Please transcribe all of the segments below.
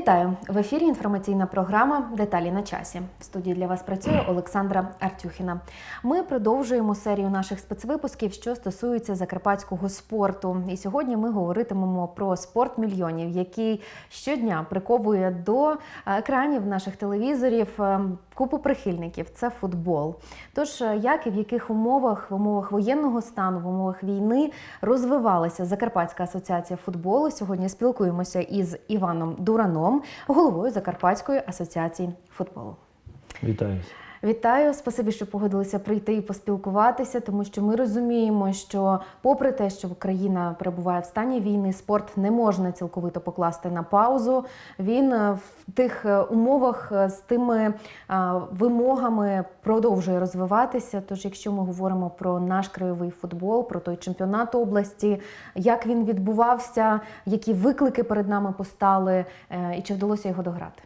Вітаю в ефірі. Інформаційна програма Деталі на часі. В студії для вас працює Олександра Артюхіна. Ми продовжуємо серію наших спецвипусків, що стосується закарпатського спорту. І сьогодні ми говоритимемо про спорт мільйонів, який щодня приковує до е, екранів наших телевізорів е, купу прихильників. Це футбол. Тож е, як і в яких умовах, в умовах воєнного стану, в умовах війни розвивалася Закарпатська асоціація футболу. Сьогодні спілкуємося із Іваном Дураном, головою Закарпатської асоціації футболу. Вітаю. Вітаю, спасибі, що погодилися прийти і поспілкуватися, тому що ми розуміємо, що, попри те, що Україна перебуває в стані війни, спорт не можна цілковито покласти на паузу. Він е, в тих е, умовах е, з тими вимогами продовжує розвиватися. Тож, якщо ми говоримо про наш краєвий футбол, про той чемпіонат області, як він відбувався, які виклики перед нами постали, і чи вдалося його дограти?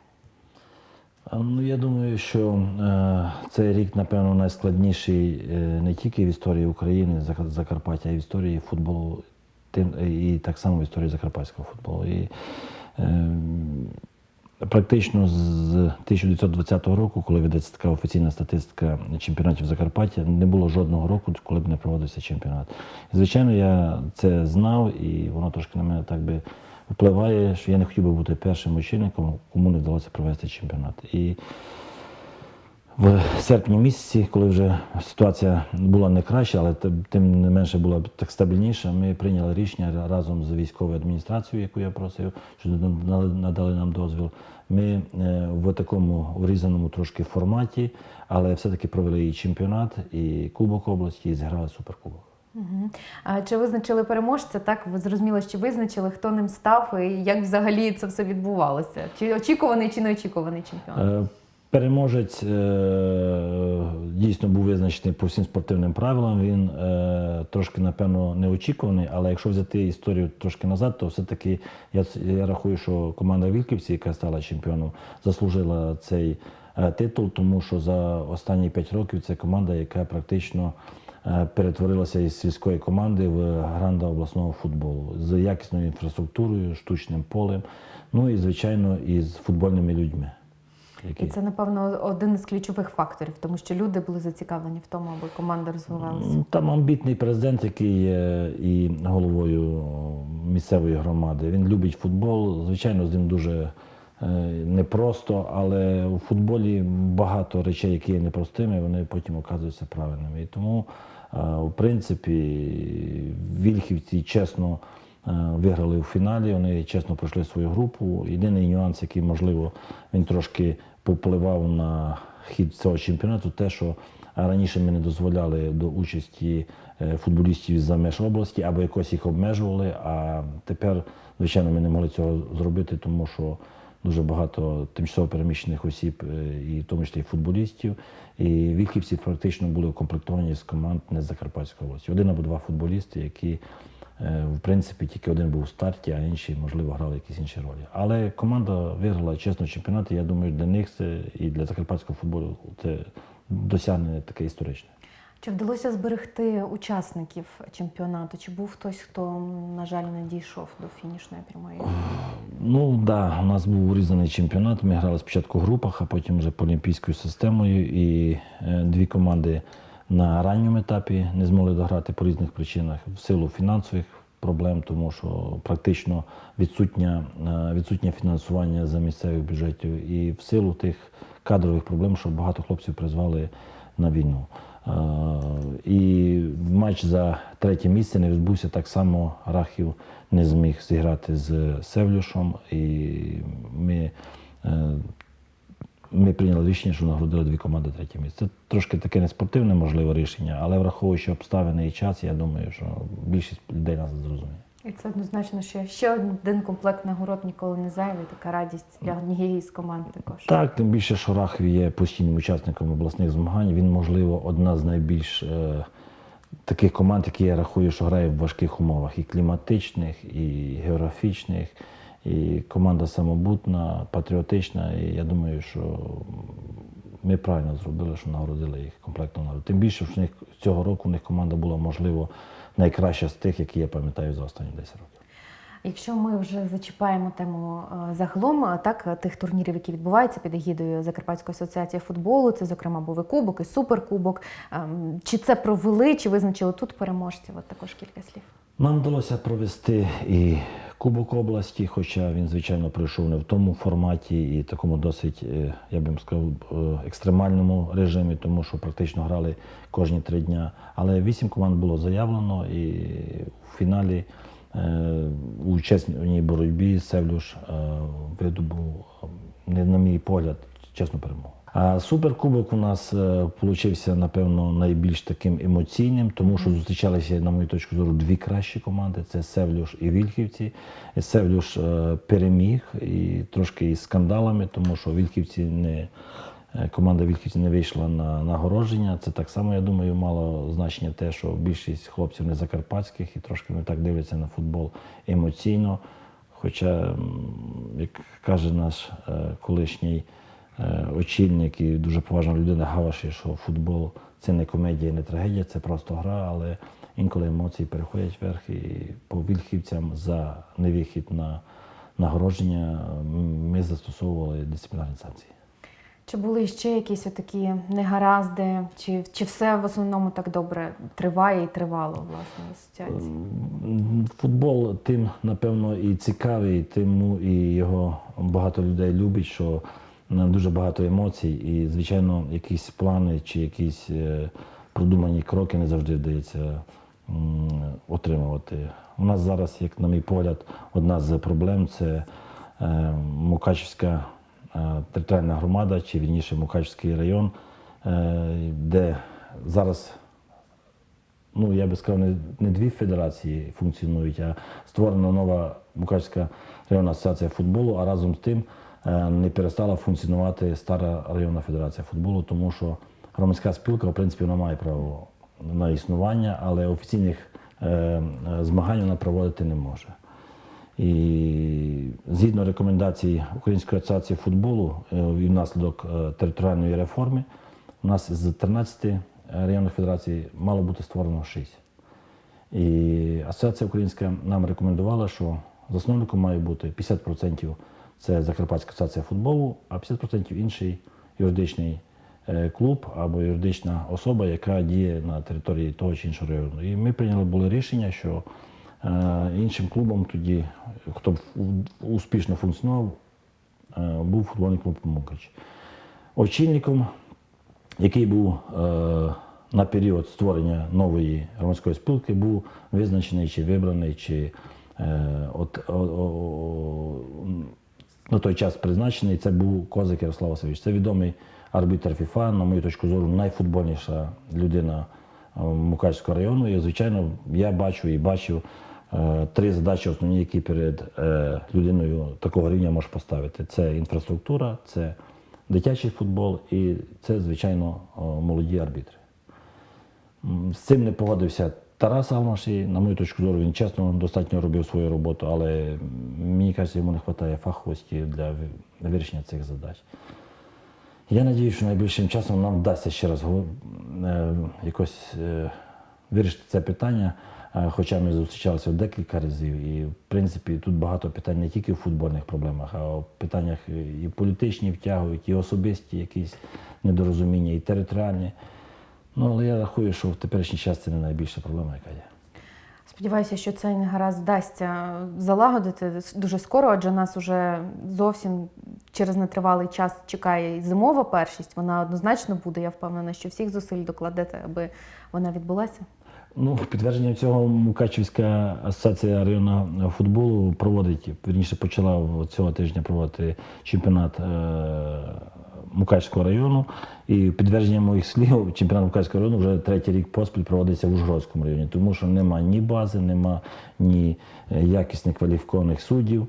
Ну, я думаю, що е, цей рік, напевно, найскладніший е, не тільки в історії України, Закарпаття, а й в історії футболу, тим, і так само в історії закарпатського футболу. І, е, практично з 1920 року, коли ведеться така офіційна статистика чемпіонатів Закарпаття, не було жодного року, коли б не проводився чемпіонат. Звичайно, я це знав, і воно трошки на мене так би впливає, що я не хотів би бути першим очільником, кому не вдалося провести чемпіонат. І в серпні місяці, коли вже ситуація була не краща, але тим- не менше була так стабільніша, ми прийняли рішення разом з військовою адміністрацією, яку я просив, що надали- надали нам дозвіл. Ми е, в такому урізаному трошки форматі, але все-таки провели і чемпіонат, і Кубок області, і зіграли суперкубок. Чи визначили переможця? Так, ви зрозуміло, що визначили, хто ним став і як взагалі це все відбувалося? Чи очікуваний, чи неочікуваний чемпіон? Е, Переможець е, дійсно був визначений по всім спортивним правилам. Він е, трошки, напевно, неочікуваний, але якщо взяти історію трошки назад, то все-таки я, я рахую, що команда Вілківці, яка стала чемпіоном, заслужила цей титул, тому що за останні п'ять років це команда, яка практично перетворилася із сільської команди в гранда обласного футболу з якісною інфраструктурою, штучним полем, ну і звичайно із футбольними людьми. І це, напевно, один із ключових факторів, тому що люди були зацікавлені в тому, аби команда розвивалася. Там амбітний президент, який є і головою місцевої громади. Він любить футбол. Звичайно, з ним дуже е, непросто, але у футболі багато речей, які є непростими, вони потім оказуються правильними. І тому, е, в принципі, вільхівці чесно е, виграли у фіналі, вони чесно пройшли свою групу. Єдиний нюанс, який, можливо, він трошки попливав на хід цього чемпіонату, те, що раніше ми не дозволяли до участі е, футболістів за меж області або якось їх обмежували. А тепер, звичайно, ми не могли цього зробити, тому що дуже багато тимчасово переміщених осіб, е, і в тому числі і футболістів. І віківці практично були укомплектовані з команд не з Закарпатської області. Один або два футболісти, які Е, В принципі, тільки один був у старті, а інші, можливо, грали якісь інші ролі. Але команда виграла чесно чемпіонат. і Я думаю, для них це і для закарпатського футболу це досягнення таке історичне. Чи вдалося зберегти учасників чемпіонату? Чи був хтось, хто, на жаль, не дійшов до фінішної прямої? Ну так, да, у нас був урізаний чемпіонат. Ми грали спочатку в групах, а потім вже по олімпійською системою. І е, дві команди на ранньому етапі не змогли дограти по різних причинах в силу фінансових проблем, тому що практично відсутнє, е, відсутнє фінансування за місцевих бюджетів, і в силу тих кадрових проблем, що багато хлопців призвали на війну. І матч за третє місце не відбувся так само. Рахів не зміг зіграти з Севлюшом, і ми, е, ми прийняли рішення, що нагородили дві команди третє місце. Це трошки таке неспортивне, можливе рішення, але враховуючи обставини і час, я думаю, що більшість людей нас зрозуміє. І це однозначно ще, ще один комплект нагород ніколи не зайвий. Така радість для однієї з команд також. Так, тим більше, що Рахів є постійним учасником обласних змагань. Він, можливо, одна з найбільш е, таких команд, які я рахую, що грає в важких умовах і кліматичних, і географічних. І команда самобутна, патріотична. І я думаю, що ми правильно зробили, що нагородили їх комплектно нагороду. Тим більше, що в них цього року в них команда була, можливо, найкраща з тих, які я пам'ятаю за останні 10 років. Якщо ми вже зачіпаємо тему е, загалом, е, так е, тих турнірів, які відбуваються під егідою Закарпатської асоціації футболу, це зокрема був і кубок, і суперкубок. Ем, Чи це провели, чи визначили тут переможців? От також кілька слів. Нам вдалося провести і Кубок області, хоча він, звичайно, пройшов не в тому форматі і такому досить, е, я б сказав, е, екстремальному режимі, тому що практично грали кожні три дня. Але вісім команд було заявлено, і в фіналі е, у чесній боротьбі Севлюш видобув, не на мій погляд, чесну перемогу. А суперкубок у нас е, получився, напевно, найбільш таким емоційним, тому що зустрічалися, на мою точку зору, дві кращі команди: це Севлюш і Вільхівці. Севлюш е, переміг і трошки із скандалами, тому що Вільхівці не. е, Команда Вільхівці не вийшла на нагородження. Це так само, я думаю, мало значення те, що більшість хлопців не закарпатських і трошки не так дивляться на футбол емоційно. Хоча, як каже наш е, колишній е, очільник і дуже поважна людина Гаваші, що футбол це не комедія, не трагедія, це просто гра, але інколи емоції переходять вверх і по вільхівцям за невихід на нагородження ми застосовували дисциплінарні санкції. Чи були ще якісь такі негаразди, чи, чи все в основному так добре триває і тривало власне асоціації? Футбол тим, напевно, і цікавий, тому і його багато людей любить, що е, дуже багато емоцій, і, звичайно, якісь плани чи якісь е, продумані кроки не завжди вдається отримувати. У нас зараз, як на мій погляд, одна з проблем це е, Мукачівська е, територіальна громада, чи вірніше Мукачівський район, де зараз ну я би сказав, не, дві федерації функціонують, а створена нова Мукачська районна асоціація футболу, а разом з тим не перестала функціонувати стара районна федерація футболу, тому що громадська спілка, в принципі, вона має право на існування, але офіційних е, е, змагань вона проводити не може. І згідно рекомендацій Української асоціації футболу е, і внаслідок е, територіальної реформи, у нас з 13 районних федерацій мало бути створено 6. І Асоціація Українська нам рекомендувала, що засновником має бути 50% це Закарпатська асоціація футболу, а 50% інший юридичний е, клуб або юридична особа, яка діє на території того чи іншого району. І ми прийняли було рішення, що е, іншим клубом тоді, хто успішно функціонував, е, був футбольний клуб Мукач. Очільником, який був на період створення нової громадської спілки, був визначений чи вибраний, чи от, о, о, на той час призначений, це був Козик Ярослав Васильович. Це відомий арбітр ФІФА, на мою точку зору, найфутбольніша людина е, Мукачського району. І, звичайно, я бачу і бачив е, три задачі основні, які перед е, людиною такого рівня може поставити. Це інфраструктура, це дитячий футбол і це, звичайно, молоді арбітри. З цим не погодився Тарас Алмаш, на мою точку зору, він чесно достатньо робив свою роботу, але мені кажеться, йому не вистачає фаховості для вирішення цих задач. Я сподіваюся, що найближчим часом нам вдасться ще раз е, якось е, вирішити це питання. Е, Хоча ми зустрічалися декілька разів, і в принципі тут багато питань не тільки в футбольних проблемах, а в питаннях і політичні втягують, і особисті якісь недорозуміння, і територіальні. Ну, але я рахую, що в теперішній час це не найбільша проблема, яка є. Сподіваюся, що цей негаразд вдасться залагодити дуже скоро, адже нас уже зовсім через нетривалий час чекає зимова першість. Вона однозначно буде. Я впевнена, що всіх зусиль докладете, аби вона відбулася. Ну, підтвердження цього Мукачівська асоціація районного футболу проводить, вірніше почала цього тижня проводити чемпіонат е, Мукачського району. І підтвердження моїх слів, чемпіонат Мукачського району вже третій рік поспіль проводиться в Ужгородському районі, тому що нема ні бази, нема ні е, якісних кваліфікованих суддів.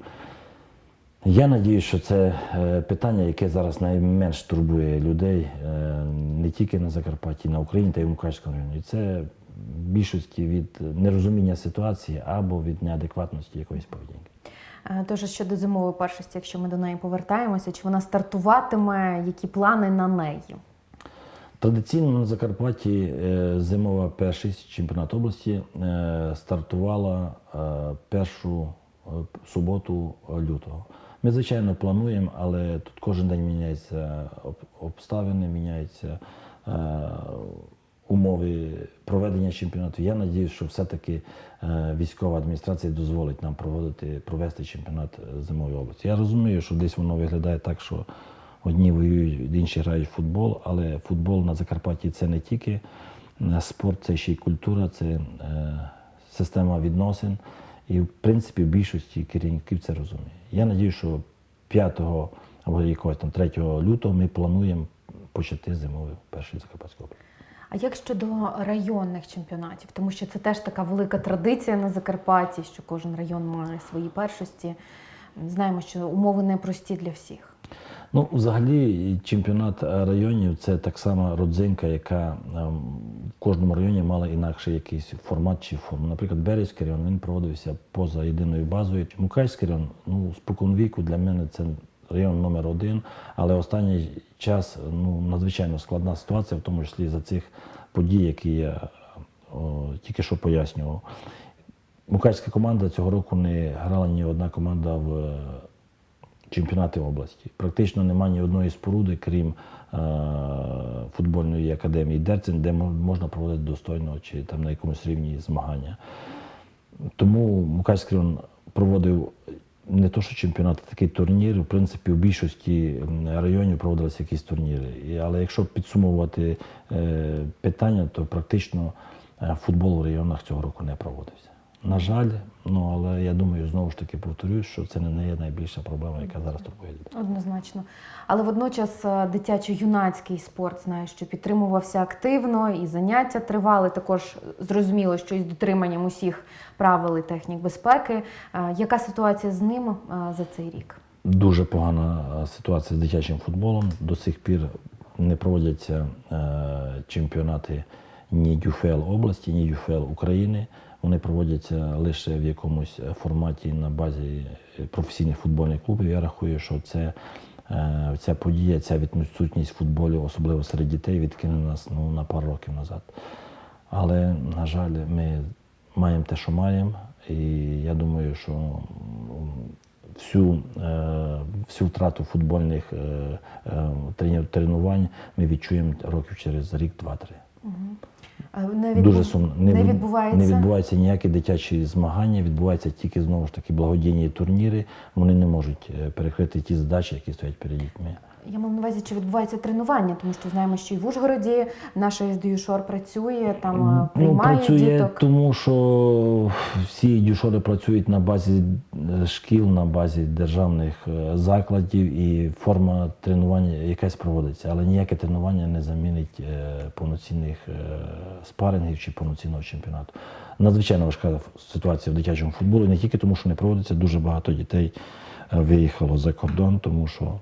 Я надіюсь, що це е, питання, яке зараз найменш турбує людей не тільки на Закарпатті, на Україні та й в Мукачському районі. Це більшості від нерозуміння ситуації або від неадекватності якоїсь поведінки. Е, Тож щодо зимової першості, якщо ми до неї повертаємося, чи вона стартуватиме, які плани на неї? Традиційно на Закарпатті е, зимова першість чемпіонат області е, стартувала першу суботу лютого. Ми, звичайно, плануємо, але тут кожен день міняються обставини, міняються умови проведення чемпіонату. Я надіюсь, що все-таки е, військова адміністрація дозволить нам проводити, провести чемпіонат е, зимової області. Я розумію, що десь воно виглядає так, що одні воюють, інші грають в футбол, але футбол на Закарпатті це не тільки е, спорт, це ще й культура, це система відносин. І, в принципі, в більшості керівників це розуміє. Я надію, що 5 або якогось там 3 лютого ми плануємо почати зимовий перший Закарпатський область. А як щодо районних чемпіонатів? Тому що це теж така велика традиція на Закарпатті, що кожен район має свої першості. Знаємо, що умови непрості для всіх. Ну, взагалі, чемпіонат районів це так само родзинка, яка ем, в кожному районі мала інакший якийсь формат чи форму. Наприклад, Березький район він проводився поза єдиною базою. Мукачський район, ну, споконвіку для мене це район номер один, але останній час ну, надзвичайно складна ситуація, в тому числі за цих подій, які я о, тільки що пояснював. Мукачська команда цього року не грала ні одна команда в е, чемпіонаті області. Практично немає ні одної споруди, крім е, футбольної академії Дерцин, де можна проводити достойно чи там на якомусь рівні змагання. Тому Мукачський проводив не то, що чемпіонат, а такий турнір. В принципі, у більшості районів проводилися якісь турніри. Але якщо підсумовувати е, питання, то практично е, футбол в районах цього року не проводився. На жаль, ну але я думаю, знову ж таки повторюсь, що це не є найбільша проблема, яка зараз турбує людей. Однозначно. Але водночас е, дитячо-юнацький спорт знаю, що підтримувався активно, і заняття тривали. Також зрозуміло, що із дотриманням усіх правил і технік безпеки. Е, Яка ситуація з ним е, за цей рік? Дуже погана ситуація з дитячим футболом. До сих пір не проводяться чемпіонати ні ДЮФЛ області, ні ДЮФЛ України. Вони проводяться лише в якомусь е, форматі на базі е, професійних футбольних клубів. Я рахую, що це, е, ця подія, ця відсутність футболу, особливо серед дітей, відкине нас ну, на пару років назад. Але, на жаль, ми маємо те, що маємо, і я думаю, що всю, е, всю втрату футбольних е, е, тренувань ми відчуємо років через рік, два-три. Не, відбу- Дуже сумно. не не відбувається. не відбуваються ніякі дитячі змагання, відбуваються тільки знову ж таки благодійні турніри. Вони не можуть е, перекрити ті задачі, які стоять перед дітьми. Я маю на увазі, чи відбувається тренування, тому що знаємо, що і в Ужгороді наша СДЮ Шор працює, там е, Ну, працює, діток. тому що всі дюшори працюють на базі е, шкіл, на базі державних е, закладів, і форма тренування якась проводиться, але ніяке тренування не замінить повноцінних спарингів чи повноцінного чемпіонату. Надзвичайно важка ситуація в дитячому футболі, не тільки тому, що не проводиться, дуже багато дітей виїхало за кордон, тому що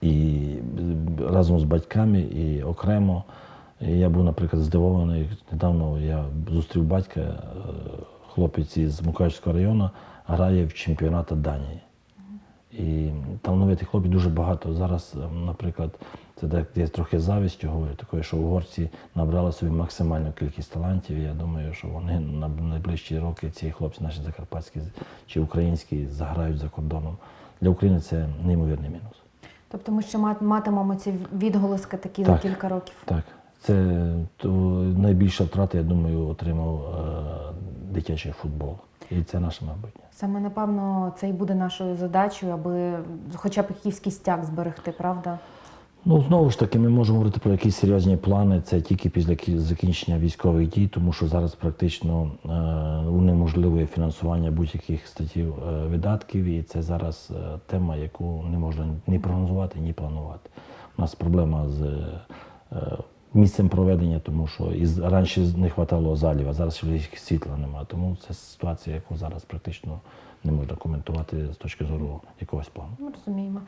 і разом з батьками, і окремо. І я був, наприклад, здивований. Недавно я зустрів батька, е, хлопець із Мукачівського району, грає в чемпіонаті Данії. І талановитих хлопців дуже багато. Зараз, е, наприклад, це так десь трохи завістю говорю, такою, що угорці набрали собі максимальну кількість талантів. Я думаю, що вони на найближчі роки ці хлопці, наші закарпатські чи українські, заграють за кордоном. Для України це неймовірний мінус. Тобто ми ще мат- матимемо ці відголоски такі Так. за кілька років. Так, це то найбільша втрата, я думаю, отримав е, дитячий футбол. І це наше майбутнє. Саме напевно це і буде нашою задачею, аби хоча б київський стяг зберегти, правда? Ну, знову ж таки, ми можемо говорити про якісь серйозні плани. Це тільки після закінчення військових дій, тому що зараз практично е, фінансування будь-яких статтів е, видатків, і це зараз е, тема, яку не можна ні прогнозувати, ні планувати. У нас проблема з е, місцем проведення, тому що із раніше не вистачало залів, а зараз світла немає. Тому це ситуація, яку зараз практично не можна коментувати з точки зору якогось плану. Ми розуміємо.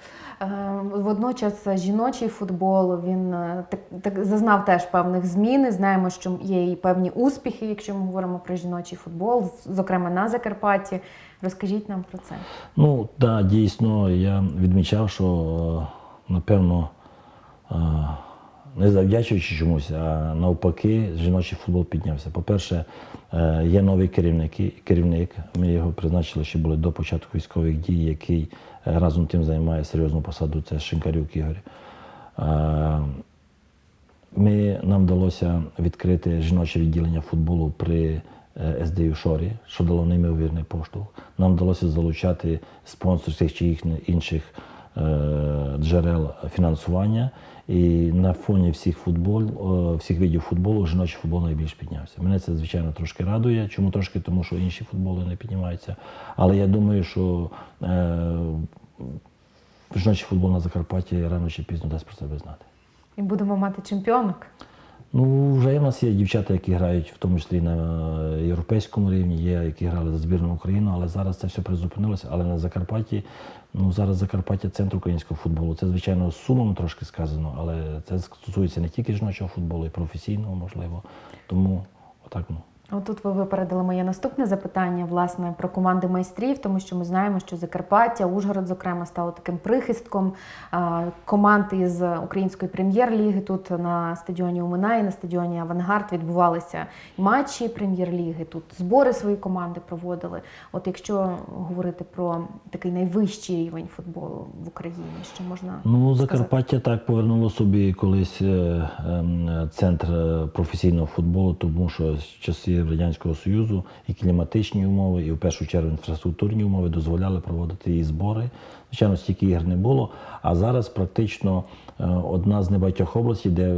Е, Водночас жіночий футбол він е, так, так зазнав теж певних змін. І Знаємо, що є і певні успіхи, якщо ми говоримо про жіночий футбол, зокрема на Закарпатті. Розкажіть нам про це. Ну, так, да, дійсно, я відмічав, що е, напевно не завдячуючи чомусь, а навпаки, жіночий футбол піднявся. По-перше, е, є новий керівник, керівник. Ми його призначили ще були до початку військових дій, який е, разом тим займає серйозну посаду. Це Шинкарюк Ігор. Е, Ми, нам вдалося відкрити жіноче відділення футболу при СДЮ Шорі, що дало неймовірний поштовх. Нам вдалося залучати спонсорських чи їх інших джерел фінансування. І на фоні всіх футбол, е, всіх видів футболу жіночий футбол найбільш піднявся. Мене це, звичайно, трошки радує. Чому трошки? Тому що інші футболи не піднімаються. Але я думаю, що е, жіночий футбол на Закарпатті рано чи пізно дасть про себе знати. І будемо мати чемпіонок. Ну, вже в нас є дівчата, які грають в тому числі на європейському рівні, є, які грали за збірну України, але зараз це все призупинилося. Але на Закарпатті, ну зараз Закарпаття центр українського футболу. Це, звичайно, з сумом трошки сказано, але це стосується не тільки жіночого футболу, і професійного, можливо. Тому отак ну. Отут ви випередили моє наступне запитання власне про команди майстрів, тому що ми знаємо, що Закарпаття, Ужгород, зокрема, стало таким прихистком команд із української прем'єр-ліги. Тут на стадіоні Уминаї, на стадіоні Авангард відбувалися матчі прем'єр-ліги. Тут збори свої команди проводили. От якщо говорити про такий найвищий рівень футболу в Україні, що можна Ну, сказати? Закарпаття так повернуло собі колись е, ем, центр е, професійного футболу, тому що з часів Радянського Союзу і кліматичні умови, і в першу чергу інфраструктурні умови дозволяли проводити і збори. Звичайно, стільки ігр не було. А зараз практично е, одна з небагатьох областей, де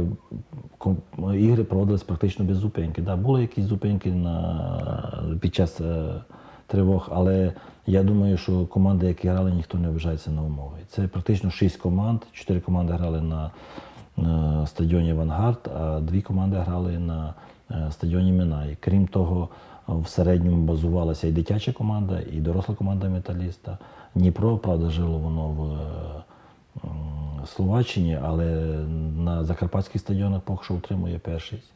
ігри проводились практично без зупинки. Да, були якісь зупинки на, під час е, тривог, але я думаю, що команди, які грали, ніхто не обижається на умови. Це практично шість команд. Чотири команди грали на, на стадіоні Авангард, а дві команди грали на е, стадіоні Минай. Крім того, в середньому базувалася і дитяча команда, і доросла команда металіста. Дніпро, правда, жило воно в е, Словаччині, але на закарпатських стадіонах поки що утримує першість.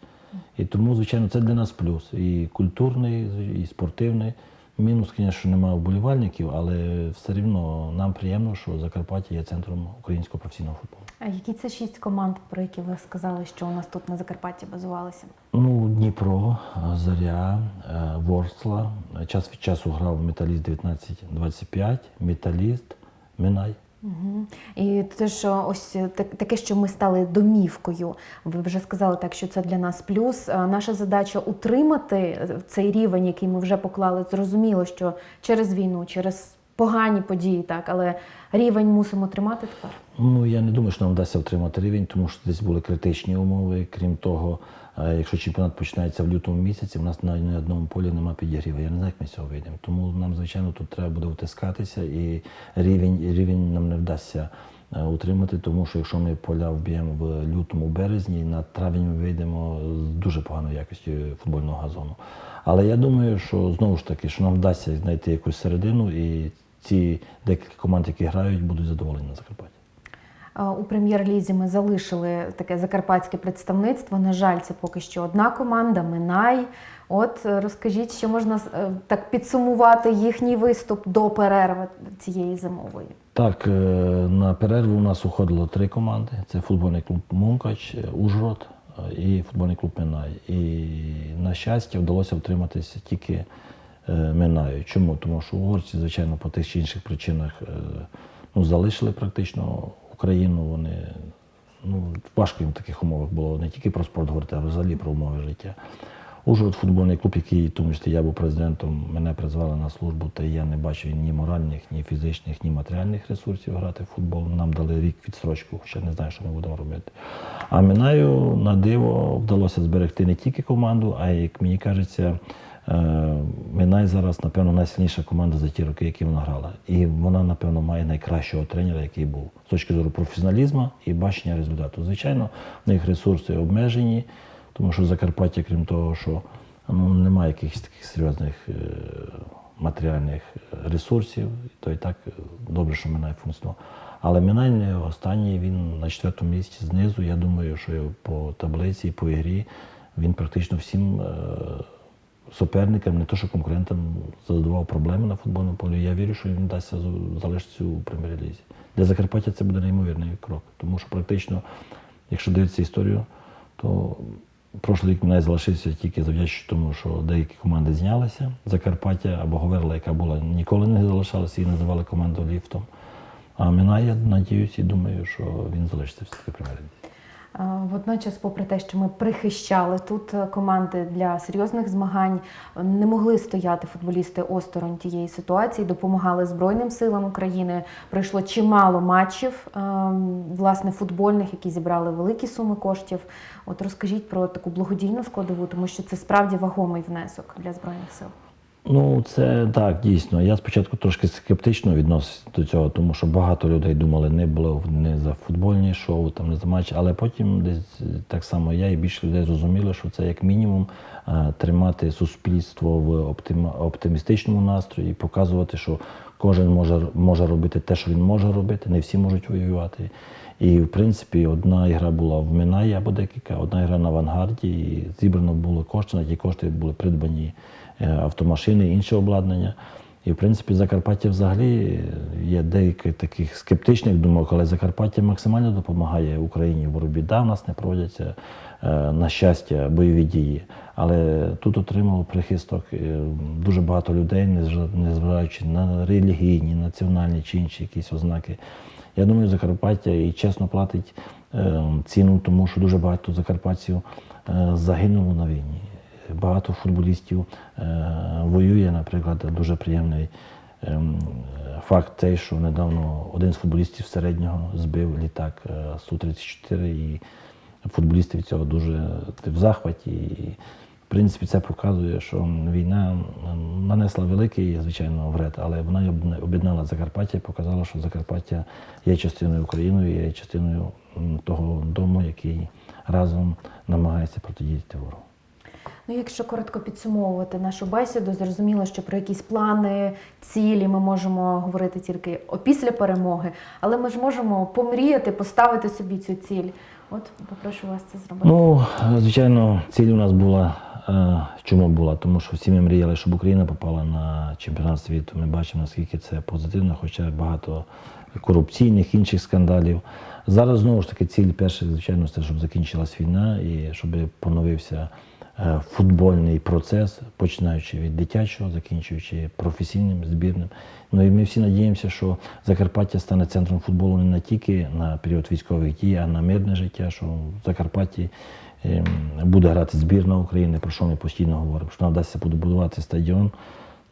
І тому, звичайно, це для нас плюс. І культурний, і спортивний. Мінус, звісно, немає вболівальників, але все рівно нам приємно, що Закарпаття є центром українського професійного футболу. А які це шість команд, про які ви сказали, що у нас тут на Закарпатті базувалися? Ну, Дніпро, Заря, е, Ворсла. Час від часу грав Металіст 1925, Металіст, Минай. Угу. І те, що ось так- таке, що ми стали домівкою. Ви вже сказали так, що це для нас плюс. Наша задача утримати цей рівень, який ми вже поклали. Зрозуміло, що через війну, через погані події, так, але рівень мусимо тримати тепер. Ну, я не думаю, що нам вдасться отримати рівень, тому що десь були критичні умови. Крім того, е, якщо чемпіонат починається в лютому місяці, в нас на ні одному полі немає підігріву. Я не знаю, як ми цього вийдемо. Тому нам, звичайно, тут треба буде втискатися, і рівень, рівень нам не вдасться е, утримати, тому що якщо ми поля вб'ємо в лютому, березні, на травень ми вийдемо з дуже поганою якістю футбольного газону. Але я думаю, що знову ж таки, що нам вдасться знайти якусь середину, і ці декілька команд, які грають, будуть задоволені на Закарпатті. У прем'єр-лізі ми залишили таке закарпатське представництво. На жаль, це поки що одна команда Минай. От е, розкажіть, що можна е, так підсумувати їхній виступ до перерви цієї зимової. Так, е, на перерву у нас уходило три команди: це футбольний клуб Мункач, Ужгород і футбольний клуб Минай. І на щастя вдалося втриматися тільки е, Минаю. Чому? Тому що угорці, звичайно, по тих чи інших причинах е, ну, залишили практично Україну. Вони ну, важко їм в таких умовах було не тільки про спорт говорити, а взагалі про умови життя. Ужгород футбольний клуб, який, тому числі я був президентом, мене призвали на службу, та я не бачив ні моральних, ні фізичних, ні матеріальних ресурсів грати в футбол. Нам дали рік відстрочку, ще не знаю, що ми будемо робити. А Минаю на диво вдалося зберегти не тільки команду, а як мені кажеться, Минай зараз, напевно, найсильніша команда за ті роки, які вона грала. І вона, напевно, має найкращого тренера, який був з точки зору професіоналізму і бачення результату. Звичайно, в них ресурси обмежені, тому що Закарпаття, крім того, що ну, немає якихось таких серйозних е, матеріальних ресурсів, то і так е, добре, що Минай функціонував. Але Минай не останній, він на четвертому місці знизу. Я думаю, що по таблиці, по ігрі він практично всім е, суперникам, не то що конкурентам, задавав проблеми на футбольному полі. Я вірю, що він вдасться залишитися у прем'єр-лізі. Для Закарпаття це буде неймовірний крок, тому що практично якщо дивитися історію, то прошлий рік мене залишився тільки завдячуючи тому, що деякі команди знялися Закарпаття або Говерла, яка була ніколи не залишалася, її називали командою ліфтом. А Мінай, я надіюсь і думаю, що він залишиться все-таки примером. Водночас, попри те, що ми прихищали тут е, команди для серйозних змагань, не могли стояти футболісти осторонь тієї ситуації, допомагали Збройним силам України. Пройшло чимало матчів, е, власне, футбольних, які зібрали великі суми коштів. От розкажіть про таку благодійну складову, тому що це справді вагомий внесок для збройних сил. Ну, це так, дійсно. Я спочатку трошки скептично відносився до цього, тому що багато людей думали, не було не за футбольні шоу, там не за матч, але потім десь так само я і більше людей зрозуміли, що це як мінімум е, тримати суспільство в оптимістичному настрої, показувати, що кожен може, може робити те, що він може робити, не всі можуть воювати. І в принципі одна ігра була в Минаї або декілька, одна гра на авангарді, і зібрано було кошти, на ті кошти були придбані е, автомашини, інше обладнання. І в принципі Закарпаття взагалі є деяких таких скептичних думок, але Закарпаття максимально допомагає Україні в боротьбі. Да, в нас не проводяться е, на щастя бойові дії, але тут отримало прихисток е, дуже багато людей, незважаючи на релігійні, національні чи інші якісь ознаки. Я думаю, Закарпаття і чесно платить е, ціну, тому що дуже багато закарпатців е, загинуло на війні. Багато футболістів е, воює, наприклад, дуже приємний ем, факт цей, що недавно один з футболістів середнього збив літак е, Су-34, і футболісти від цього дуже в захваті. І, в принципі, це показує, що війна нанесла великий, звичайно, вред, але вона об'єднала Закарпаття і показала, що Закарпаття є частиною України, є частиною того дому, який разом намагається протидіяти ворогу. Ну, якщо коротко підсумовувати нашу бесіду, зрозуміло, що про якісь плани, цілі ми можемо говорити тільки опісля перемоги, але ми ж можемо помріяти, поставити собі цю ціль. От попрошу вас це зробити. Ну, звичайно, ціль у нас була. е, Чому була? Тому що всі ми мріяли, щоб Україна попала на чемпіонат світу. Ми бачимо, наскільки це позитивно, хоча багато корупційних інших скандалів. Зараз знову ж таки ціль перша, звичайно, це щоб закінчилась війна і щоб поновився футбольний процес, починаючи від дитячого, закінчуючи професійним збірним. Ну і ми всі надіємося, що Закарпаття стане центром футболу не тільки на період військових дій, а на мирне життя, що в Закарпатті ем, буде грати збірна України, про що ми постійно говоримо, що нам вдасться будувати стадіон.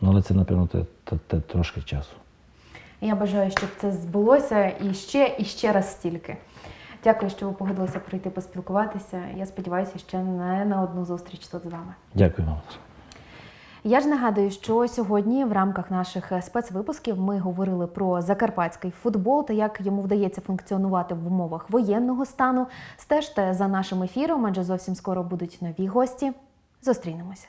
Ну, але це, напевно, те, те, те трошки часу. Я бажаю, щоб це збулося і ще, і ще раз стільки. Дякую, що ви погодилися прийти поспілкуватися. Я сподіваюся, ще не на одну зустріч тут з вами. Дякую вам. Я ж нагадую, що сьогодні в рамках наших спецвипусків ми говорили про закарпатський футбол та як йому вдається функціонувати в умовах воєнного стану. Стежте за нашим ефіром, адже зовсім скоро будуть нові гості. Зустрінемося.